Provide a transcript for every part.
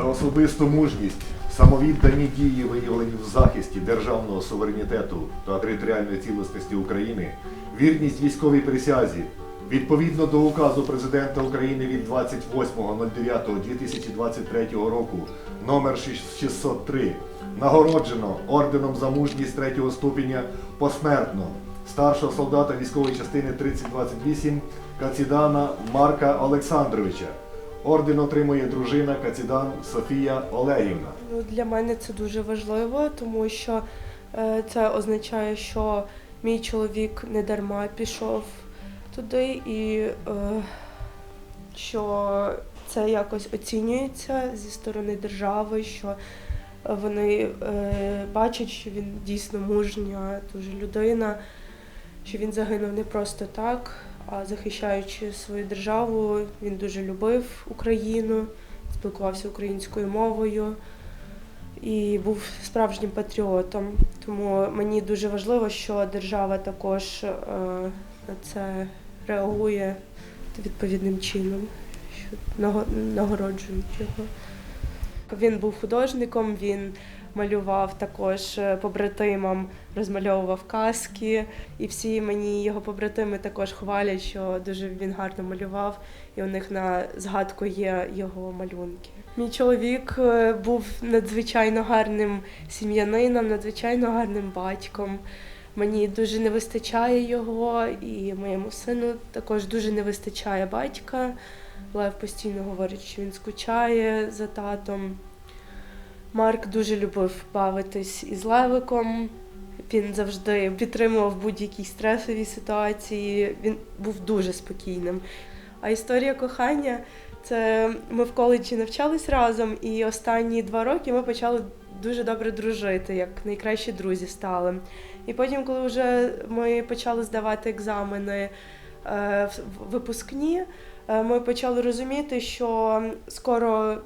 За особисту мужність, самовіддані дії, виявлені в захисті державного суверенітету та територіальної цілісності України, вірність військовій присязі, відповідно до указу президента України від 28.09.2023 року номер 603, нагороджено орденом за мужність третього ступеня посмертно старшого солдата військової частини 3028 Кацідана Марка Олександровича. Орден отримує дружина Кацідан Софія Олегівна. Ну, Для мене це дуже важливо, тому що е, це означає, що мій чоловік не дарма пішов туди, і е, що це якось оцінюється зі сторони держави, що вони е, бачать, що він дійсно мужня, дуже людина, що він загинув не просто так, а захищаючи свою державу, він дуже любив Україну, спілкувався українською мовою і був справжнім патріотом. Тому мені дуже важливо, що держава також е, на це реагує відповідним чином, що наго- нагороджують його. Він був художником, він малював також е, побратимам, розмальовував казки, і всі мені його побратими також хвалять, що дуже він гарно малював, і у них на згадку є його малюнки. Мій чоловік е, був надзвичайно гарним сім'янином, надзвичайно гарним батьком. Мені дуже не вистачає його, і моєму сину також дуже не вистачає батька. Лев постійно говорить, що він скучає за татом. Марк дуже любив бавитись із Левиком. Він завжди підтримував будь-які стресові ситуації. Він був дуже спокійним. А історія кохання це ми в коледжі навчались разом, і останні два роки ми почали дуже добре дружити, як найкращі друзі стали. І потім, коли вже ми почали здавати екзамени е, в- випускні, е, ми почали розуміти, що скоро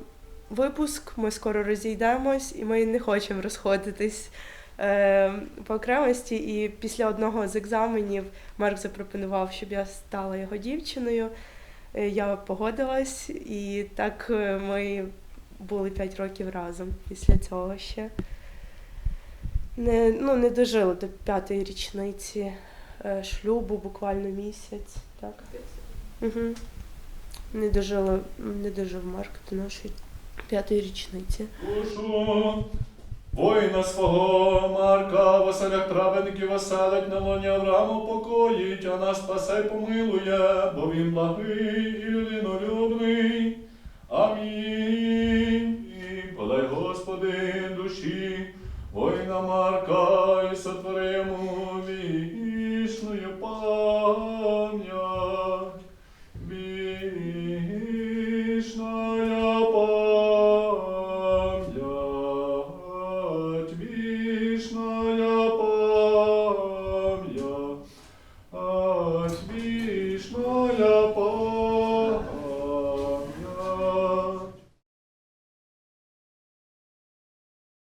випуск, ми скоро розійдемось, і ми не хочемо розходитись е, по окремості. І після одного з екзаменів Марк запропонував, щоб я стала його дівчиною. Е, Я погодилась, і так е, ми були 5 років разом після цього ще. Не, ну, не дожили до п'ятої річниці е, шлюбу, буквально місяць. Так. Угу. Не дожили, не дожив Марк до нашої п'ятої річниці. Душу воїна свого Марка, Василя праведників оселить на лоні Аврааму покоїть, а нас спасе й помилує, бо він благий і людинолюбний. Амінь. No.